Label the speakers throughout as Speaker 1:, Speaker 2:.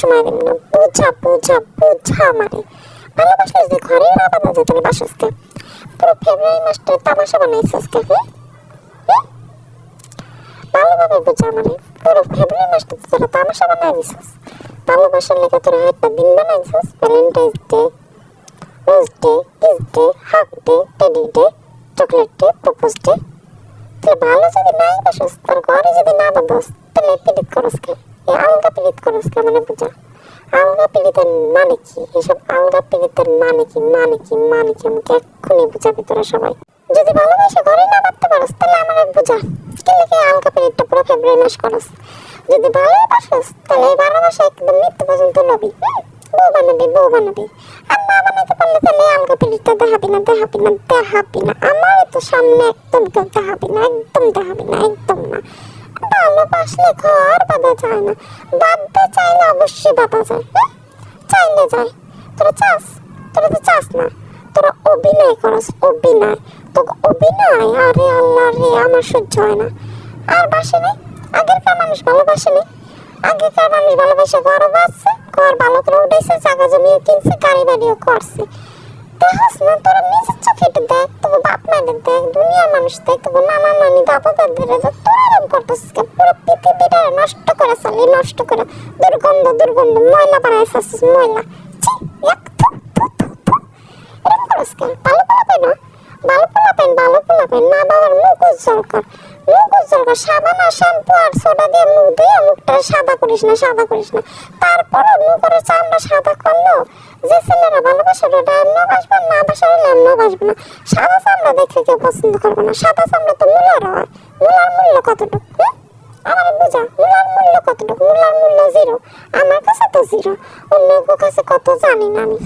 Speaker 1: সময় দেবে না বোঝা বোঝা বোঝা আমারে ভালোবাসলে যে ঘরে না বাধা যেত না বাসিস কে পুরো ফেব্রুয়ারি মাসটা তামাশা বানাইছিস কে হুম? হুম? ভালোভাবে বোঝা আমারে পুরো ফেব্রুয়ারি মাসটা তোরা তামাশা বানাই দিছিস ভালোবাসার লেগে তোরা একটা দিন বানাইছিস? Valentine's day rose day kiss day hug day teddy day chocolate day propose day তুই ভালো যদি নাই বাসস, তোর ঘরে যদি না বাঁধস, তাহলে পীড়িত করস কে? এই আলগা পীড়িত করস কে মানে বুঝা? আলগা পীড়িতের মানে কি? এসব আলগা পীড়িতের মানে কি মানে কি মানে কি আমাকে এক্ষুনি বুঝাবি তোরা সবাই। যদি ভালোবাসে ঘরে না বাঁধতে পারস, তাহলে আমার বুঝা। কে লেগে আলগা পীড়িতটা পুরো ফেব্রুয়ারি মাস করস? যদি ভালোবাসস, তাহলে ভালোবাসা একদম মৃত্যু পর্যন্ত লবি। বউ বানাবি বউ বানাবি। আর না বানাতে পারলে তাহলে আলগা পীড়িতটা দেখাবি না দেখাবি না দেখাবি না। আমার তো সামনে একদম কেউ দেখাবি না, একদম দেখাবি না, একদম না। ভালোবাসলে ঘর বাঁধা যায় না। বাঁধতে চাইলে অবশ্যই বাঁধা যায়? চাইলে যায়। তোরা চাস? তোরা তো চাস না। তোরা অভিনয় করস, অভিনয়। তো অভিনয়? আরে আল্লাহ রে, আমার সহ্য হয় না। আর বাসেনি আগেরকার মানুষ ভালোবাসেনি আগেকার মানুষ ভালোবাসে ঘরও বাঁচছে ঘর ভালো করে উঠেছে জায়গা জমিও কিনছে গাড়ি বাড়িও করছে দেখাস না তোরা নিজের চোখে একটু দেখ তবু বাপ মায়ের দেখ দুনিয়ার মানুষ দেখ তবু নানা নানি দাদা দাদিরা দেখ তোরা এরকম করতেছিস? পুরো পৃথিবীটা নষ্ট করে চালি নষ্ট করে দুর্গন্ধ দুর্গন্ধ ময়লা বানায় আসছিস ময়লা ছি এক থু, থু, থু, থু। এরকম করিস কে? ভালো পোলা পাই না ভালো পোলা পাই ভালো পোলা পাই মা বাবার মুখ উজ্জ্বল কর মুখ উজ্জ্বল কর সাবান আর শ্যাম্পু আর সোডা দিয়ে মুখ দিয়ে মুখটা সাদা করিস না, সাদা করিস না। তারপরে মুখের চামড়া যে ছেলেরা ভালোবাসে ওটা এমনও বাসবে সাদা চামড়া দেখে কেউ পছন্দ সাদা চামড়া তো মূলার হয়। মূলার মূল্য কতটুকু? আমার বোঝা, মূলার মূল্য কতটুকু? মূলার মূল্য জিরো। আমার কাছে তো জিরো। অন্য কাছে কত জানি না আমি।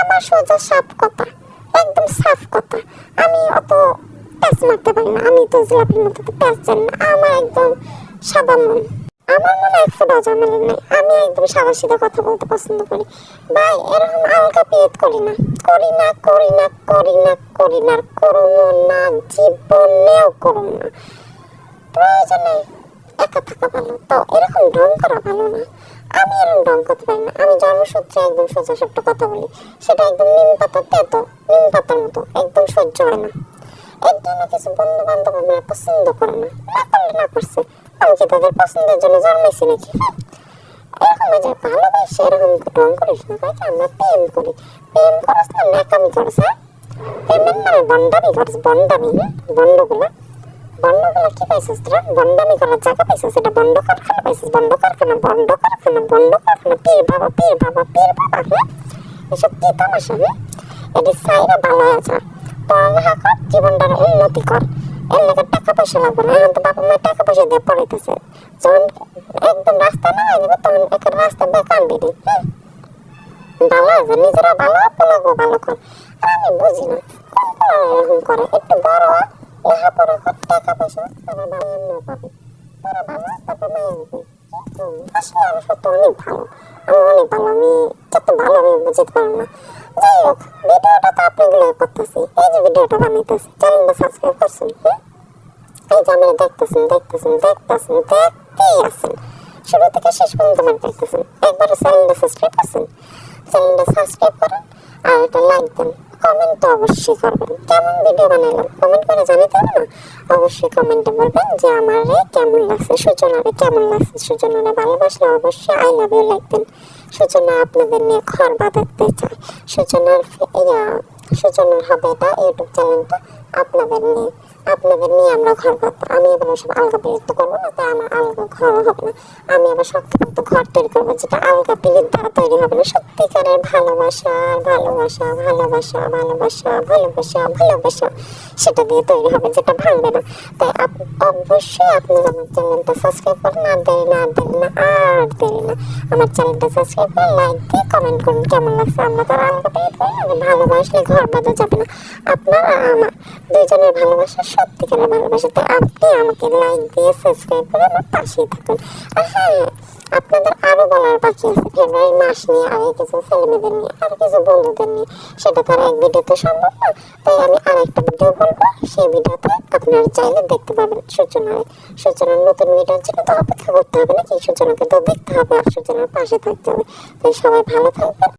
Speaker 1: আমার সোজা সাফ কথা, একদম সাফ কথা। আমি অত প্যাচ মারতে পারি না। আমি তো জিলাপির মতো তো প্যাচ জানি না। আমার একদম সাদা মন। আমার মনে এক ফোটা ঝামেলা নেই। আমি একদম সাদা সিধা কথা বলতে পছন্দ করি। ভাই, এরকম আলগা পেট করি না। করি না করি না করি না করি না করব না, জীবনেও করব না। প্রয়োজনে একা থাকা ভালো। তো এরকম ঢং করা ভালো না। আমি এরকম ঢং করতে পারি না। আমি জন্মসূত্রে একদম সোজা সত্য কথা বলি। সেটা একদম নিম পাতা তেতো, নিম পাতার মতো। একদম সহ্য হয় না। এর জন্য কিছু বন্ধু বান্ধব পছন্দ করে না না করলে না করছে। আমি কি তাদের পছন্দের জন্য জন্মেছি নাকি। এরকম যে ভালোবাসে, এরকম ঢং করিস না ভাই আমরা প্রেম করি? প্রেম করস না, ন্যাকামি করস হ্যাঁ? প্রেমের নামে বন্ডামি করস বন্ডামি? বন্ডগুলা বন্ডগুলো কি পাইছিস তোরা? বন্ডামি করার জায়গা পাইছিস? এটা বন্ড কারখানা পাইছিস? বন্ড কারখানা বন্ড কারখানা বন্ড কারখানা পীর বাবা পীর বাবা পীর বাবা হ্যাঁ এসব কি তামাশা হ্যাঁ এটি সাইরা ভালো আছে। পড়ালেখা কর জীবনটার উন্নতি কর। এর লেগে টাকা পয়সা লাগবে না। এখন তো বাবা মা টাকা পয়সা দিয়ে পড়াইতেছে। যখন একদম রাস্তা নামাই দেবে তখন একটা রাস্তা বেকার হ্যাঁ? ভালো আছে নিজেরা ভালো পোলাগো ভালো কর। আমি বুঝি না কোন পোলা এরকম করে? একটু বড় হ, লেখাপড়া কর টাকা পয়সা। তারপর ভালো এমনি পাবে তোরা ভালো তারপর দিবি। আসলে আমি সত্য অনেক ভালো। আমি অনেক ভালো আমি যত ভালো আমি বুঝতে পারব না। যাই হোক ভিডিওটা তো আপনাগুলো করতেছি। এই যে ভিডিওটা বানাইতেছি, চ্যানেলটা সাবস্ক্রাইব করছেন এই যে আমরা দেখতেছেন দেখতেছেন দেখতেছেন, দেখতেই আছেন। শুরু থেকে শেষ পর্যন্ত আমার দেখতেছেন। একবার চ্যানেলটা সাবস্ক্রাইব করছেন? চ্যানেলটা সাবস্ক্রাইব করেন আর এটা লাইক দেন। কমেন্ট তো অবশ্যই করবেন। কেমন ভিডিও বানাইলাম কমেন্ট করে জানাতে না? অবশ্যই কমেন্টে বলবেন যে আমার কেমন লাগছে, সূচনারে কেমন লাগছে। সূচনারে ভালোবাসলে অবশ্যই আই লাভ ইউ লিখবেন। সূচনা আপনাদের নিয়ে ঘর বাঁধাতে চায়। সূচনার সূচনার হবে এটা ইউটিউব চ্যানেলটা আপনাদের নিয়ে। আপনাদের নিয়ে আমরা ঘর বাঁধবো আমি এবার সব আলগা বিরক্ত করব না, তাই আমার আলগা ঘরও হবে না। আমি আবার শক্তপোক্ত ঘর তৈরি করব, যেটা আলগা পিলির দ্বারা তৈরি হবে না। সত্যিকারের ভালোবাসা ভালোবাসা ভালোবাসা ভালোবাসা ভালোবাসা ভালোবাসা, সেটা দিয়ে তৈরি হবে, যেটা ভাঙবে না। তাই অবশ্যই আপনি আমার চ্যানেলটা সাবস্ক্রাইব করুন, আর দেরি না দেরি না, আর দেরি না। আমার চ্যানেলটা সাবস্ক্রাইব করে লাইক দিয়ে কমেন্ট করুন, কেমন লাগছে? আমরা তো আলগা পিলির ভালোবাসলে ঘর বাঁধা যাবে না। আপনার আমার দুইজনের ভালোবাসা সত্যিকারের ভালোবাসা? তাই আপনি আমাকে লাইক দিয়ে সাবস্ক্রাইব করে আমার পাশেই থাকুন। আর হ্যাঁ আপনাদের আরও বলার বাকি আছে। ফেব্রুয়ারি মাস নিয়ে আরও কিছু ছেলেমেয়েদের নিয়ে, আরও কিছু বন্ধুদের নিয়ে। সেটা তো আর এক ভিডিওতে সম্ভব না। তাই আমি আর একটা ভিডিও বলব। সেই ভিডিওতে আপনারা চাইলে দেখতে পাবেন সূচনায় সূচনার নতুন ভিডিওর জন্য তো অপেক্ষা করতে হবে নাকি? সূচনাকে তো দেখতে হবে আর সূচনার পাশে থাকতে হবে। তাই সবাই ভালো থাকবেন।